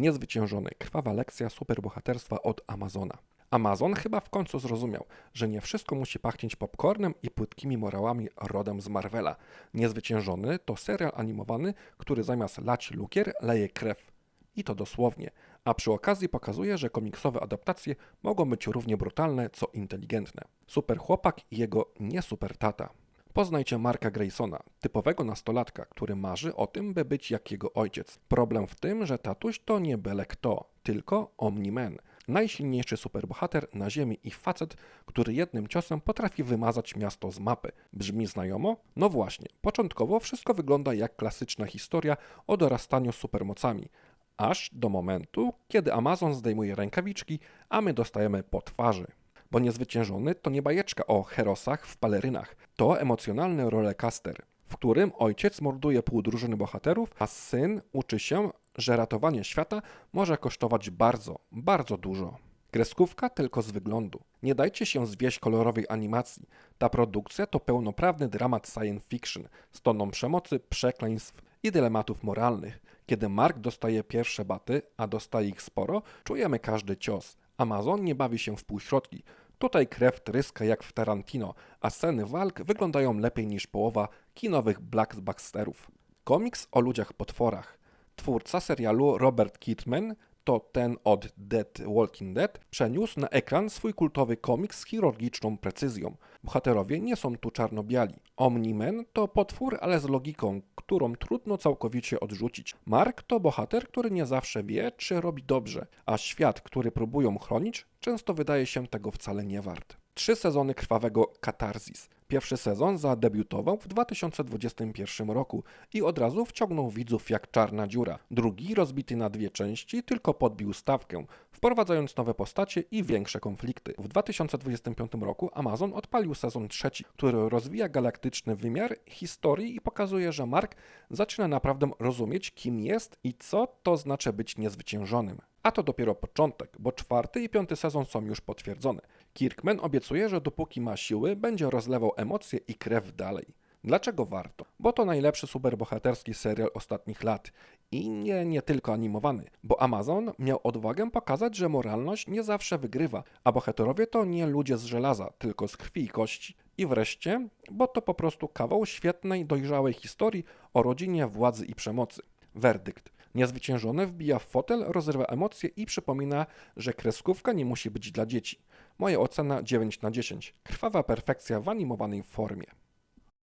Niezwyciężony. Krwawa lekcja superbohaterstwa od Amazona. Amazon chyba w końcu zrozumiał, że nie wszystko musi pachnieć popcornem i płytkimi morałami rodem z Marvela. Niezwyciężony to serial animowany, który zamiast lać lukier leje krew. I to dosłownie. A przy okazji pokazuje, że komiksowe adaptacje mogą być równie brutalne, co inteligentne. Super chłopak i jego nie super tata. Poznajcie Marka Graysona, typowego nastolatka, który marzy o tym, by być jak jego ojciec. Problem w tym, że tatuś to nie byle kto, tylko Omni-Man. Najsilniejszy superbohater na ziemi i facet, który jednym ciosem potrafi wymazać miasto z mapy. Brzmi znajomo? No właśnie, początkowo wszystko wygląda jak klasyczna historia o dorastaniu supermocami, aż do momentu, kiedy Amazon zdejmuje rękawiczki, a my dostajemy po twarzy. Bo niezwyciężony to nie bajeczka o herosach w palerynach, to emocjonalny rollercoaster, w którym ojciec morduje pół drużyny bohaterów, a syn uczy się, że ratowanie świata może kosztować bardzo, bardzo dużo. Kreskówka tylko z wyglądu. Nie dajcie się zwieść kolorowej animacji. Ta produkcja to pełnoprawny dramat science fiction z toną przemocy, przekleństw i dylematów moralnych. Kiedy Mark dostaje pierwsze baty, a dostaje ich sporo, czujemy każdy cios. Amazon nie bawi się w półśrodki. Tutaj krew tryska jak w Tarantino, a sceny walk wyglądają lepiej niż połowa kinowych blackbusterów. Komiks o ludziach potworach. Twórca serialu Robert Kirkman to ten od Dead Walking Dead przeniósł na ekran swój kultowy komiks z chirurgiczną precyzją. Bohaterowie nie są tu czarno-biali. Omni-Man to potwór, ale z logiką, którą trudno całkowicie odrzucić. Mark to bohater, który nie zawsze wie, czy robi dobrze, a świat, który próbują chronić, często wydaje się tego wcale nie wart. Trzy sezony krwawego katarzis. Pierwszy sezon zadebiutował w 2021 roku i od razu wciągnął widzów jak czarna dziura. Drugi, rozbity na dwie części, tylko podbił stawkę, wprowadzając nowe postacie i większe konflikty. W 2025 roku Amazon odpalił sezon trzeci, który rozwija galaktyczny wymiar historii i pokazuje, że Mark zaczyna naprawdę rozumieć, kim jest i co to znaczy być niezwyciężonym. A to dopiero początek, bo czwarty i piąty sezon są już potwierdzone. Kirkman obiecuje, że dopóki ma siły, będzie rozlewał emocje i krew dalej. Dlaczego warto? Bo to najlepszy superbohaterski serial ostatnich lat i nie, nie tylko animowany, bo Amazon miał odwagę pokazać, że moralność nie zawsze wygrywa, a bohaterowie to nie ludzie z żelaza, tylko z krwi i kości. I wreszcie, bo to po prostu kawał świetnej, dojrzałej historii o rodzinie, władzy i przemocy. Werdykt. Niezwyciężony wbija w fotel, rozrywa emocje i przypomina, że kreskówka nie musi być dla dzieci. Moja ocena 9 na 10. Krwawa perfekcja w animowanej formie.